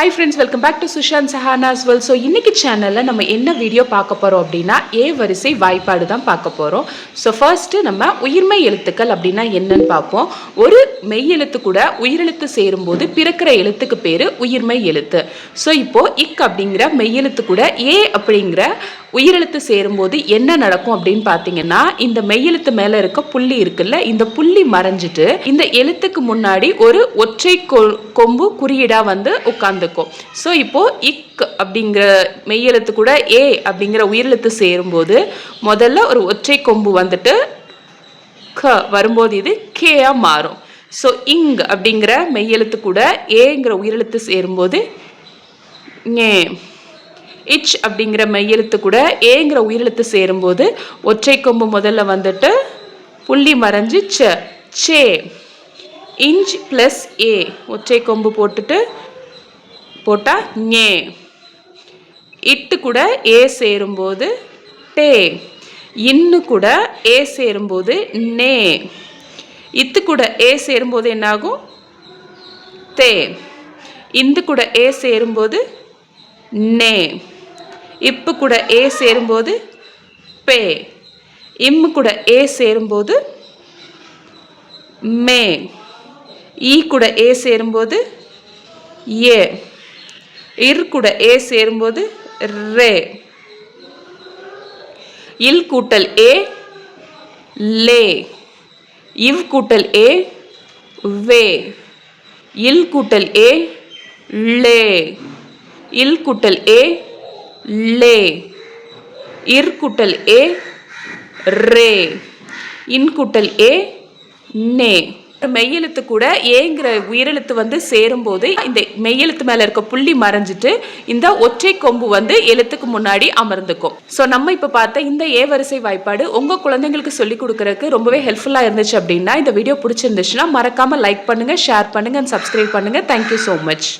Hi friends welcome back to Sushanth Sahana's well so இன்றைக்கி சேனலில் நம்ம என்ன வீடியோ பார்க்க போகிறோம் அப்படின்னா ஏ வரிசை வாய்ப்பாடு தான் பார்க்க போகிறோம் ஸோ ஃபர்ஸ்ட்டு நம்ம உயிர்மை எழுத்துக்கள் அப்படின்னா என்னன்னு பார்ப்போம். ஒரு மெய் எழுத்து கூட உயிரெழுத்து சேரும்போது பிறக்கிற எழுத்துக்கு பேர் உயிர்மை எழுத்து. ஸோ இப்போது இக் அப்படிங்கிற மெய் எழுத்து கூட ஏ அப்படிங்கிற உயிரெழுத்து சேரும்போது என்ன நடக்கும் அப்படின்னு பார்த்தீங்கன்னா இந்த மெய்யெழுத்து மேலே இருக்க புள்ளி இருக்குல்ல இந்த புள்ளி மறைஞ்சிட்டு இந்த எழுத்துக்கு முன்னாடி ஒரு ஒற்றை கொ- கொம்பு குறியீடாக வந்து உட்காந்துக்கும் ஸோ இப்போ இக் அப்படிங்கிற மெய்யெழுத்து கூட ஏ அப்படிங்கிற உயிரெழுத்து சேரும்போது முதல்ல ஒரு ஒற்றை கொம்பு வந்துட்டு க வரும்போது இது கேயா மாறும். ஸோ இங் அப்படிங்கிற மெய்யெழுத்து கூட ஏங்கிற உயிரெழுத்து சேரும்போது ஏ இச் அப்படிங்கிற மெய்யெழுத்து கூட ஏங்கிற உயிரெழுத்து சேரும்போது ஒற்றை கொம்பு முதல்ல வந்துட்டு புள்ளி மறைஞ்சு ச சே இஞ்ச் ப்ளஸ் ஏ ஒற்றை கொம்பு போட்டுட்டு போட்டால் ஞே. இட்டு கூட ஏ சேரும்போது டே. இன்னு கூட ஏ சேரும்போது நே. இத்து கூட ஏ சேரும்போது என்னாகும்? தே. இந்து கூட ஏ சேரும்போது நே. இப்பு கூட ஏ சேரும்போது பே. இம்மு கூட ஏ சேரும்போது மே. ஈ கூட ஏ சேரும்போது ஏ. இர் கூட ஏ சேரும்போது ரே. இல் கூட்டல் ஏ லே. இவ் கூட்டல் ஏ வே. இல் கூட்டல் ஏ லே. இல் குட்டல் ஏ லே. இர் குட்டல் ஏ ரே. இன்குட்டல் ஏ நே. மெய்யெழுத்து கூட ஏங்கிற உயிரெழுத்து வந்து சேரும்போது இந்த மெய்யெழுத்து மேலே இருக்க புள்ளி மறைஞ்சிட்டு இந்த ஒற்றை கொம்பு வந்து எழுத்துக்கு முன்னாடி அமர்ந்துக்கும். ஸோ நம்ம இப்போ பார்த்த இந்த ஏ வரிசை வாய்ப்பாடு உங்கள் குழந்தைங்களுக்கு சொல்லிக் கொடுக்கறதுக்கு ரொம்பவே ஹெல்ப்ஃபுல்லாக இருந்துச்சு அப்படின்னா இந்த வீடியோ பிடிச்சிருந்துச்சுன்னா மறக்காமல் லைக் பண்ணுங்கள் ஷேர் பண்ணுங்க அண்ட் சப்ஸ்கிரைப் பண்ணுங்கள் தேங்க்யூ ஸோ மச்